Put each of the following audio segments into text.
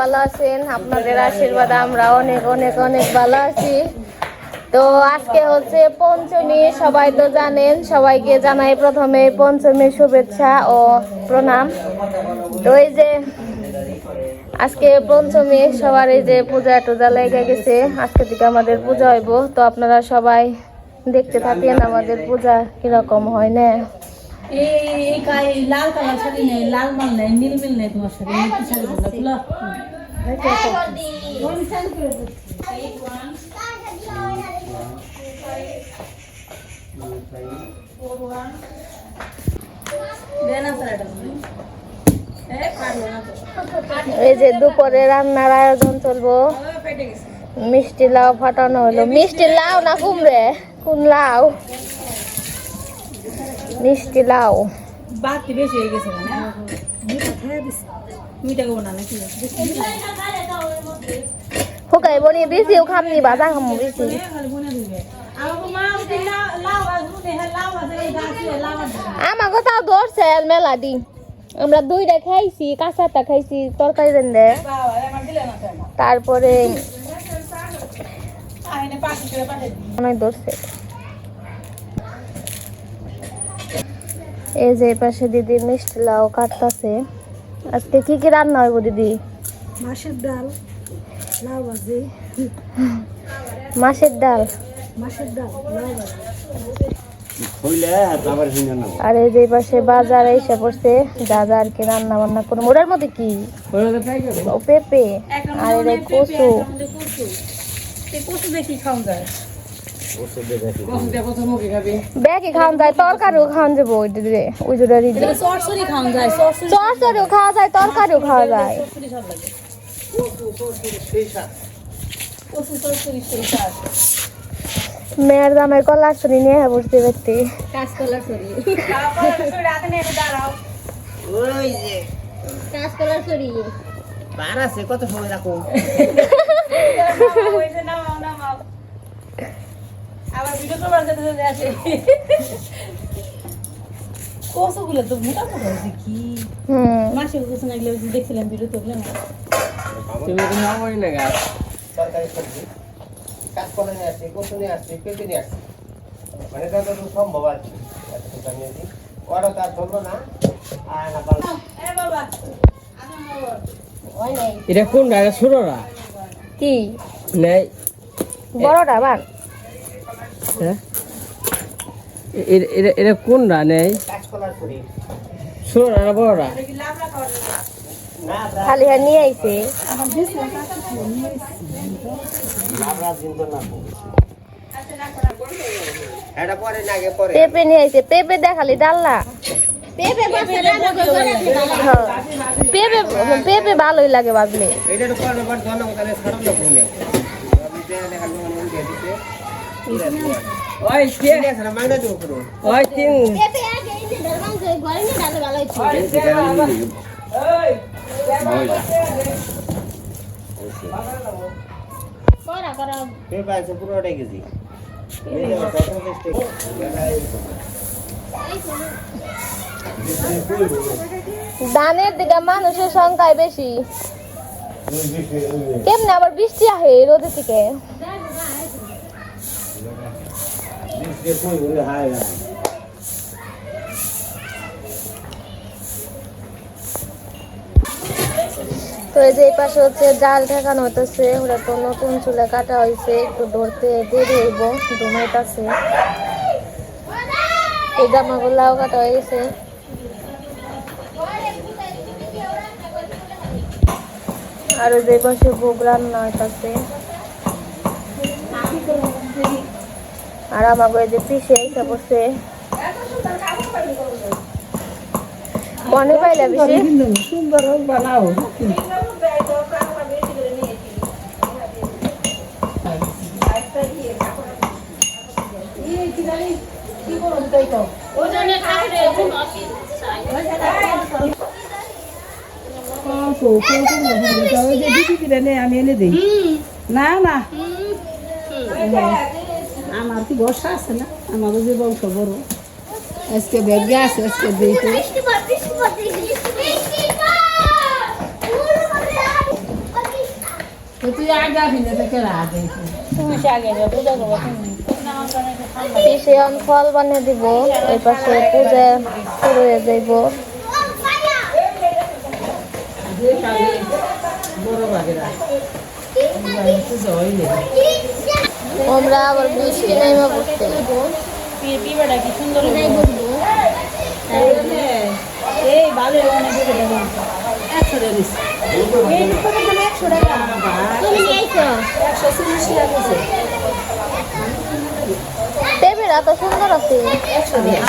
ভালো আছেন। আপনাদের আশীর্বাদ আমরা অনেক অনেক অনেক ভালো আছি। তো আজকে হচ্ছে পঞ্চমী, সবাই তো জানেন, সবাইকে জানাই প্রথমে পঞ্চমীর শুভেচ্ছা ও প্রণাম। তো এই যে আজকে পঞ্চমী, সবার এই যে পূজা টুজা লেগে গেছে, আজকে থেকে আমাদের পূজা হইব। তো আপনারা সবাই দেখতে থাকেন আমাদের পূজা কীরকম হয় না। এই যে দুপুরে রান্নার আয়োজন চলবো। মিষ্টি লাউ ফাটানো হলো। মিষ্টি লাউ না কুমড়ে? কোন লাউ? মিষ্টি লাউ। বাতি বেশি হয়ে গেছে না মিঠা খাইয়া দিছে। মিঠা খাব না নাকি? বনি খামনি বাজা। খামু বেশি আমাকে তাও ধরছে মেলা দি। আমরা দুইটা খাইছি কাঁচাটা খাইছি তরকারি আমার কেন তারপরে অনেক ধরছে। এই যে এই পাশে দিদি মিষ্টি লাউ কাটতাছে। আজকে কি কি রান্না হইব দিদি? মাছের ডাল লাউ ভাজি। মাছের ডাল। মাছের ডাল লাউ ভাজি। আর এই যে এই পাশে বাজার এসে পড়ছে যা যা আর কি রান্না বান্না করব? ওটার মধ্যে কি? পেঁপে। আর কচু। কচু। দেখি খাওয়া যায়? ব্যাগে খাওয়ান যায় তরকারিও খাওয়ান যাব ওই খাওয়া যায় চরচরিও খাওয়া যায় তরকারিও খাওয়া যায়। সরসরি সব লাগে। কচু সরসরি সেই শাক মেয়ের দামের কলা শুনি নিয়ে বসতে ব্যক্তি কাঁচকলা সরি ওই যে কাঁচকলা সরি বার আছে কত সময় রাখো আবার ভিডিও করবার যেতে যেতে আসে। কচুগুলো তো মোটা মোটা হয়েছে কি? মাসে না গেলে দেখছিলাম ভিডিও তো না? সরকারি সবজি। কাঁচকলা নিয়ে আসছি কচু নিয়ে আসছি পেঁপে নিয়ে আসছি। মানে তো সম্ভব ওরা ধরলো না। আর না বাবা এটা কোনটা এটা ছোটরা? কি? নেই। বড়টা বান হ্যাঁ? এ- এ- এটা এটা কোনটা নেই কাঁচকলার ছড়ি ছোটরা না বড়রা না খালি হ্যাঁ নিয়ে আইছে। না এটা পরে না আগে পরে। পেঁপে নিয়ে আইছে পেঁপে দেখালি ডাল্লা হ্যাঁ। পেঁপে পেঁপে ভালোই লাগে বাজলে এটা তো পরে পরে ধন্য তাহলে ছাড়ব না ফোনে আমি দেখা দেখা লোন উঠে দিতে ওই তিন ঠিক আছে না মাইনা দেবো পুরো ওই তিন পেঁপে আছে তো এই যে এই পাশে হচ্ছে জাল ঠেকানো হতেছে ওরা তো নতুন চুলে কাটা হয়েছে একটু ধরতে দেরি হইব ঘুমাইতেছে এই জামাগুলাও কাটা হয়ে গেছে। আর ওই যে পাশে ভোগ রান্না হইতাছে। আর আমাকে যে পিসে এসে বসে মনে পাইলা বেশি সুন্দর বানাও আমি এনে দিই না। না আমার কি বর্ষা আছে না আমার যে বংশ বড়। আজকে ব্যাগ আছে আজকে তুই আগে আগে সে এখন ফল বানিয়ে দিব ওই পাশে পূজা শুরু হয়ে যাইব বড় বাগেরা। পূজা হইলে আমরা আবার বৃষ্টি নেমে পড়তে। পিবাটা কি সুন্দর এই ভালো অনেক একশো টাকা। দিচ্ছে একশো চল্লিশ টাকা দিচ্ছে। টেবিল সুন্দর আছে। একশো দিয়ে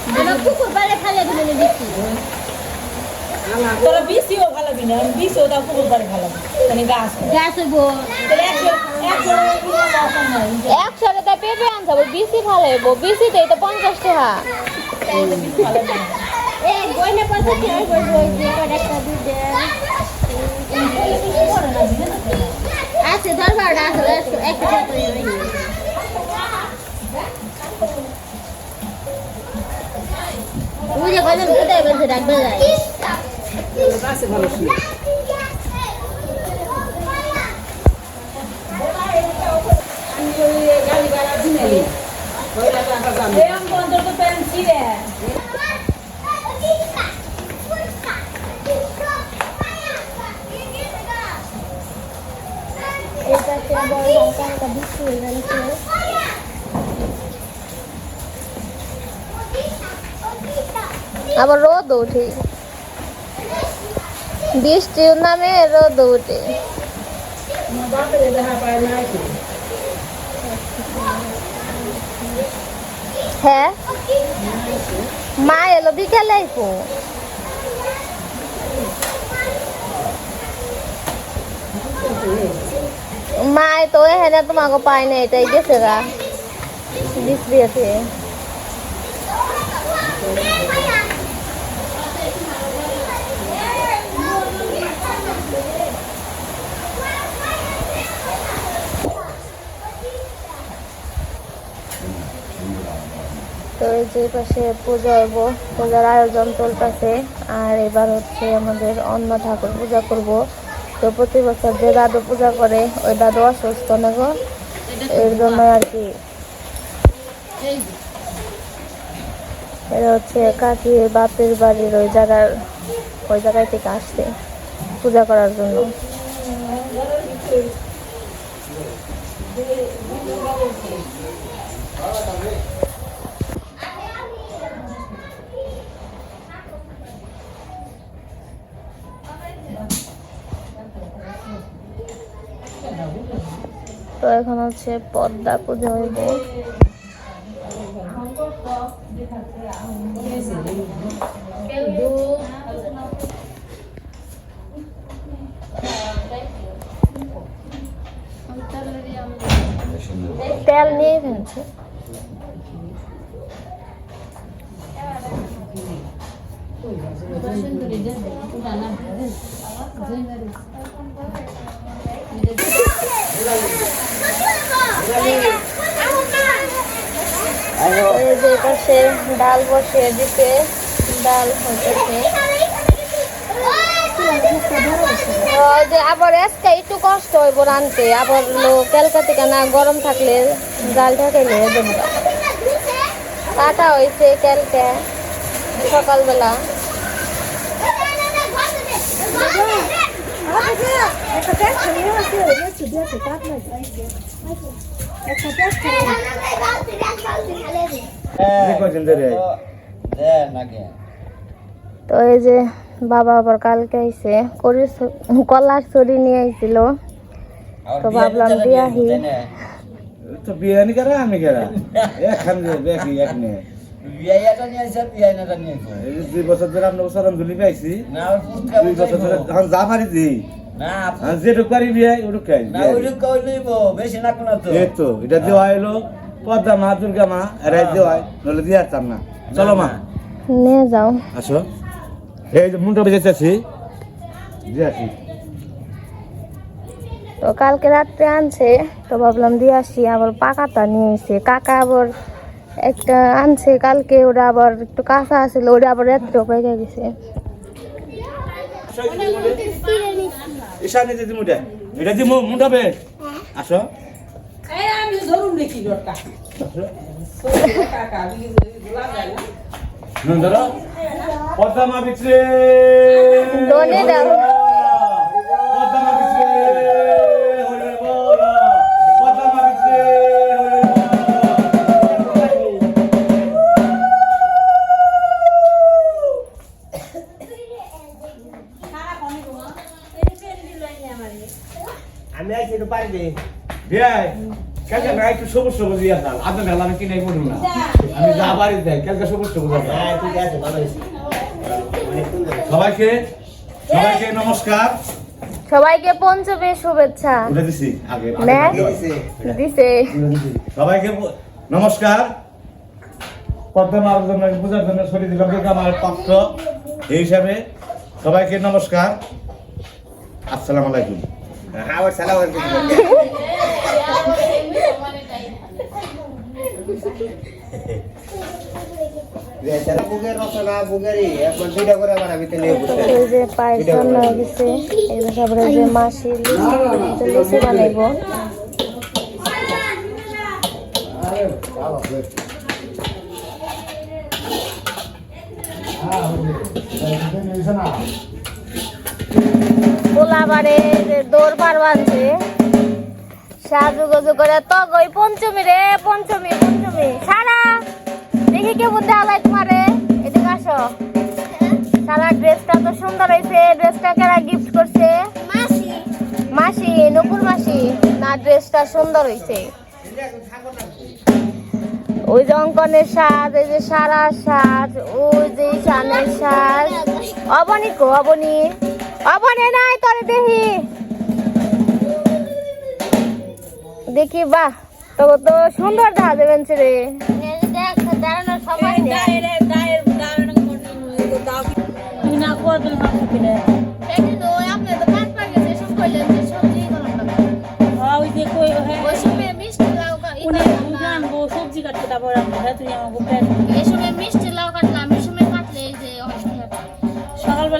আনছে এরা দেওয়া নেই পিসি মনি তোরা বিসিও ভালো দিনে বিসিও তা পুকুর পাড়ে ভালো মানে গাছ। গাছ হইব। একশো টাকা পেঁপে আনতে হবে বিসি ভালো হইব বিসিতেই তো পঞ্চাশ টাকা। আছে দশ বারোটা আছে একটা বুঝে কজন কোথায় বলছে? ডাকবে যায় গাছে ভালো ছিল গাড়ি ভাড়া দিনে এরকম অন্তত পেন্সি রে আবার রোদ উঠে বৃষ্টির নামে রোদ কি হ্যাঁ? মা এলো বিকালে আইপো। মায় তো এখানে তোমাকে পাই না এটাই গেছে গা। বিক্রি আছে। তো এই যে পাশে পূজা হইব, পূজার আয়োজন চলতেছে, আর এবার হচ্ছে আমাদের অন্য ঠাকুর পূজা করব। তো প্রতি বছর যে দাদু পূজা করে, ওই দাদু অসুস্থ না এর জন্য আর কি। এটা হচ্ছে কাকি বাপের বাড়ির ওই জায়গার, ওই জায়গায় থেকে আসছে পূজা করার জন্য। তো এখন হচ্ছে পদ্মা পুজো হইব তেল নিয়ে ফেলছে পাশে ডাল বসে দিতে ডাল যে, আবার আজকে একটু কষ্ট হইব, রানতে। আবার লো ক্যালকা থেকে না গরম থাকলে জাল ঠাকাইলে দেবো কাটা হয়েছে ক্যালকা সকালবেলা। তো এই যে বাবা আবার কালকে আইছে করি কলার ছড়ি নিয়ে আইছিল। তো ভাবলাম দিয়ে আহি। তো বিরিয়ানি করা আমি করা একখান দেখি এক নিয়ে দুই বছর ধরে আমরা সরম ধুলি পাইছি। দুই বছর ধরে এখন যা পারি দিই যেটুক পারি বিয়ে ওটুক খাই এই তো এটা দেওয়া এলো পদ্মা মা দুর্গা মা এরাই দেওয়া নলে দিয়ে আসতাম না। চলো মা। নিয়ে যাও। আসো। এই যে মুন্ডা বেজে আছি দিয়ে আসি। তো কালকে রাত্রে আনছে তো ভাবলাম দিয়ে আসি আবার পাকাটা নিয়ে এসে। কাকা আবার একটা আনছে কালকে ওটা আবার একটু কাঁচা আছিল ওটা আবার রাত্রে পেকে গেছে। ঈশানি দিদি মুটা এটা দি মুটাবে আসো। এই আমি ধরুন দেখি ডটকা ধরো পদ্মা বিক্রে। দে। বিয়াই কালকে না একটু সবুজ সবুজ থাল আপনার ঢালা আমি কিনে পড়ুন না। আমি যা বাড়ি দেয় কালকে সবুজ সবুজ হ্যাঁ ঠিক আছে ভালো হয়েছে সবাইকে সবাইকে নমস্কার। সবাইকে পঞ্চমীর শুভেচ্ছা। দিছি আগে দিছে। সবাইকে নমস্কার। জন্য পূজার জন্য সরিয়ে দিলাম আমার পাত্র। এই হিসাবে সবাইকে নমস্কার। আসসালামু আলাইকুম। আবার সালাম আলাইকুম বেচারা বুকের রচনা বুকেরই এখন দুইটা করে বানাবি তো নিয়ে বসে ওই যে পায়েস রান্না হয়ে গেছে এবার তারপরে যে মাসি লুচি বানাইবো। পোলাবারে যে দৌড় পার বানছে সাজু গজু করে তো গই পঞ্চমী রে পঞ্চমী পঞ্চমী। সারা দেখি কে বুদ্ধি আলাই তোমারে এদিকে আসো। সারা ড্রেসটা তো সুন্দর হয়েছে ড্রেসটা কেরা গিফট করছে? মাসি। মাসি নকুল মাসি। না ড্রেসটা সুন্দর হয়েছে ওই যে অঙ্কনের সাজ এই যে সারা সাজ ওই যে শানের সাজ। অবনি কো অবনি। অবনি নাই তোরে দেখি দেখি বাহ তবে তো সুন্দর দেখা যাবেন রে দাঁড়ানোর সময় নেই দায়ের দায়ের দায়ের দাও তুই না কো তুমি না কইলে দেখি তো আপনি তো পাঁচ পাকে যে সব কইলেন যে সবজি লাগবে ওই যে কই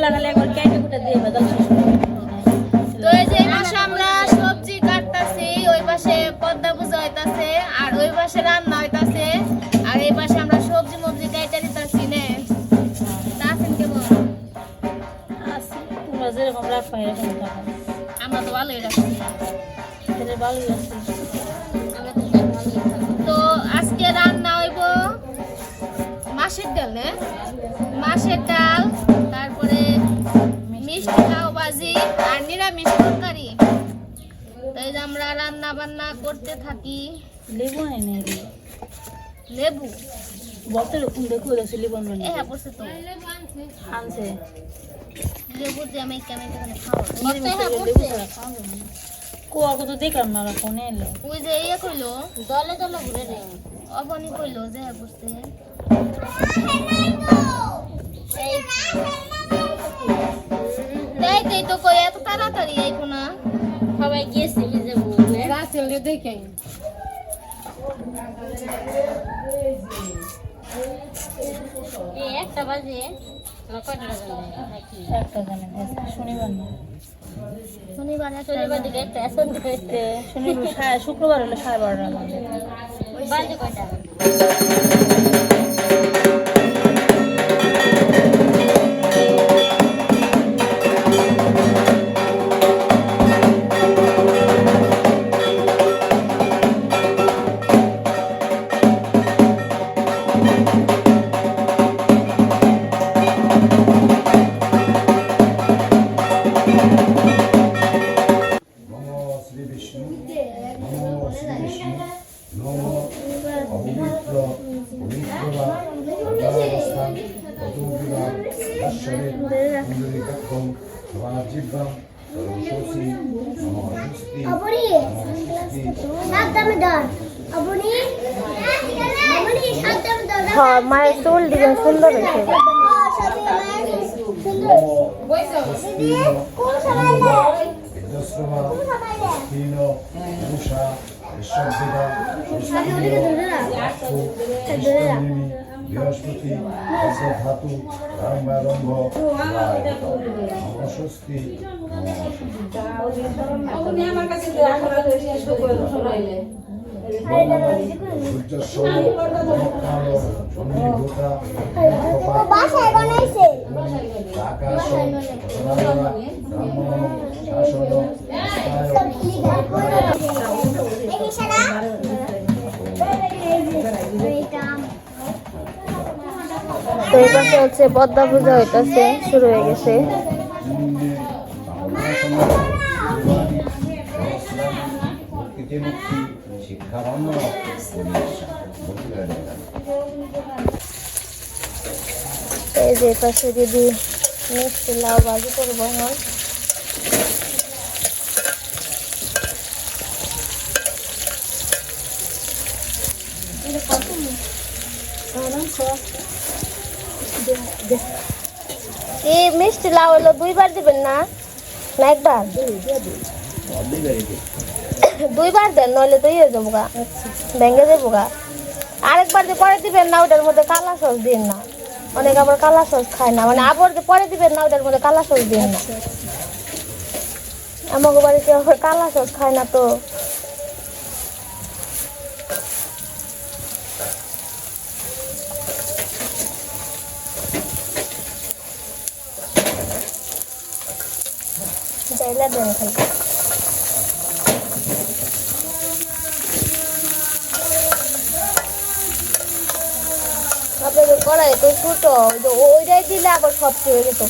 সকালবেলা একবার কেটে কুটে দিয়ে বেদাল তো এই যে পাশে আমরা সবজি কাটতাছি ওই পাশে পদ্মা পূজা হইতাছে আর ওই পাশে রান্না হইতাছে আর এই পাশে আমরা সবজি মবজি দিতাছি নে। তা আছেন কেমন? আসি তোমরা যেরকম রাখো এরকম থাকো আমরা তো ভালোই রাখছি ভালোই আছে তো আজকে রান্না হইব মাছের ডাল নে। মাছের ডাল মিষ্টি ভাজি আর নিরামিষ তরকারি। তো এই যে আমরা রান্না বান্না করতে থাকি। লেবু আই নাই লেবু? বলতে দেখো দেখছি লেবু আনবেন হ্যাঁ পড়ছে তো। আনছে। লেবু দিয়ে আমি কেমন কেমন খাওয়া নিরামিষ হ্যাঁ লেবু পড়ছে ছাড়া খাওয়া যাবে না। তো দেখলাম না ফোনে এলো। ওই যে ইয়ে কইলো দলে দলে ঘুরে রে। অবনি কইলো যে হ্যাঁ পড়ছে দেখে একটা বাজে একটা জানে শনিবার না শনিবার শনিবার দিকে একটা শনিবার সাড়ে- শুক্রবার হলো সাড়ে বারোটার মধ্যে। বাজে কয়টা? বৃহস্পতি ধাতু রাম্বারম্ভ বাসায় তো এই পাশে হচ্ছে পদ্মা পূজা হইতেছে, শুরু হয়ে গেছে। এই যে পাশে দিদি মিষ্টি লাউ বাজি করব এখন মিষ্টি লাউ হলো দুইবার দিবেন না? না একবার? দুইবার দেন, নইলে তো ইয়ে যাব গা, ভেঙে যাব গা। আরেকবার যে পরে দিবেন না, ওটার মধ্যে কালা সস দিন না। অনেক আবার কালা সস খায় না মানে আবার যে পরে দিবেন না, ওটার মধ্যে কালা সস দিন না। আমাকে বাড়িতে আবার কালা সস খায় না তো। যাইলা দেন খালি। আপনাদের কড়াই তো ছোট ওইটাই দিলে আবার সব হয়ে যেত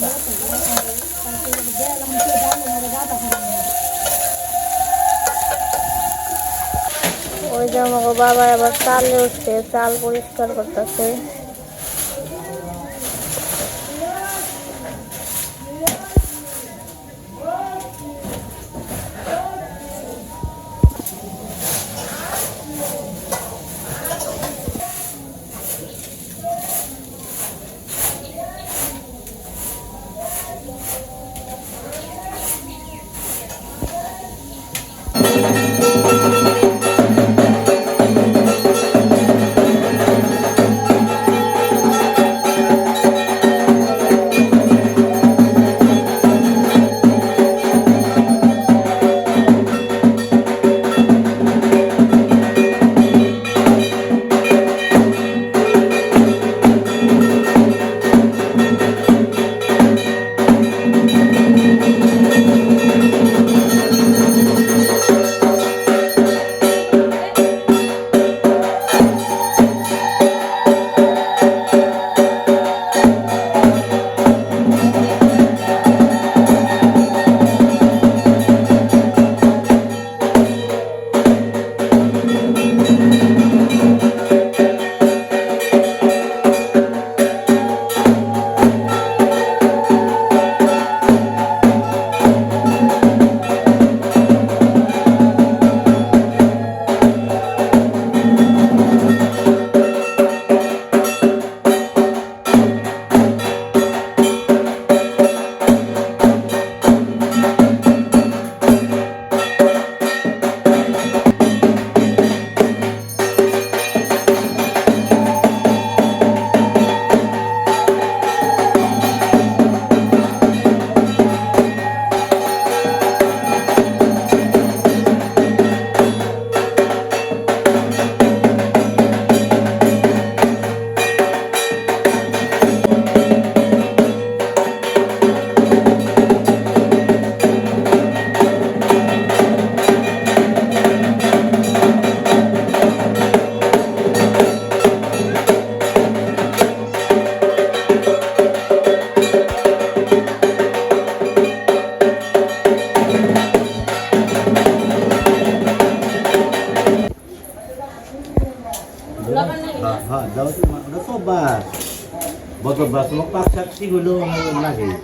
ওই যে আমাকে বাবা আবার চালে উঠছে, চাল পরিষ্কার করতেছে।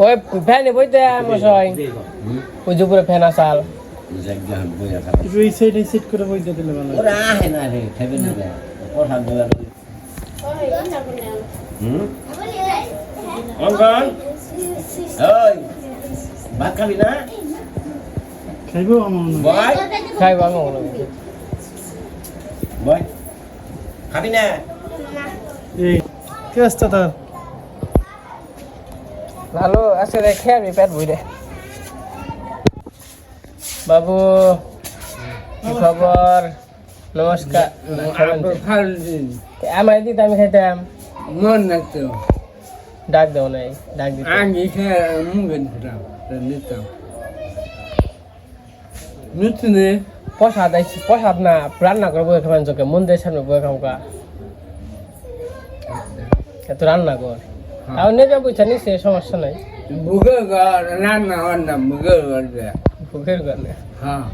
ওই ফ্যানে বইতে মশাই ওই যে উপরে ফ্যান আসাল এই সাইড এই সাইড করে বইতে দিলে ভালো ওরা আহে না রে খাবে না কথা বলা। হুম? ভাত খাবি না? খাইবো খাইব খাবি না? কি অবস্থা তোর? ভালো আছে রে খেয়ে আমি পেট বই রে। বাবু কি খবর? নমস্কার। আমার দিতে আমি খাইতাম। মন রাখতো ডাক দেও নাই ডাক দিতে। আগে খেয়ে মুখে দিতাম নিতাম। নিচ্ছে প্রসাদ আইছি প্রসাদ না রান্না করব খাবেন চোখে মন্দিরের সামনে বয়ে খামকা এত রান্না কর। আর যা বুঝছা নিছে সমস্যা নাই। বুকে রান্না রান্না ঘর ভোগের ঘর হ্যাঁ।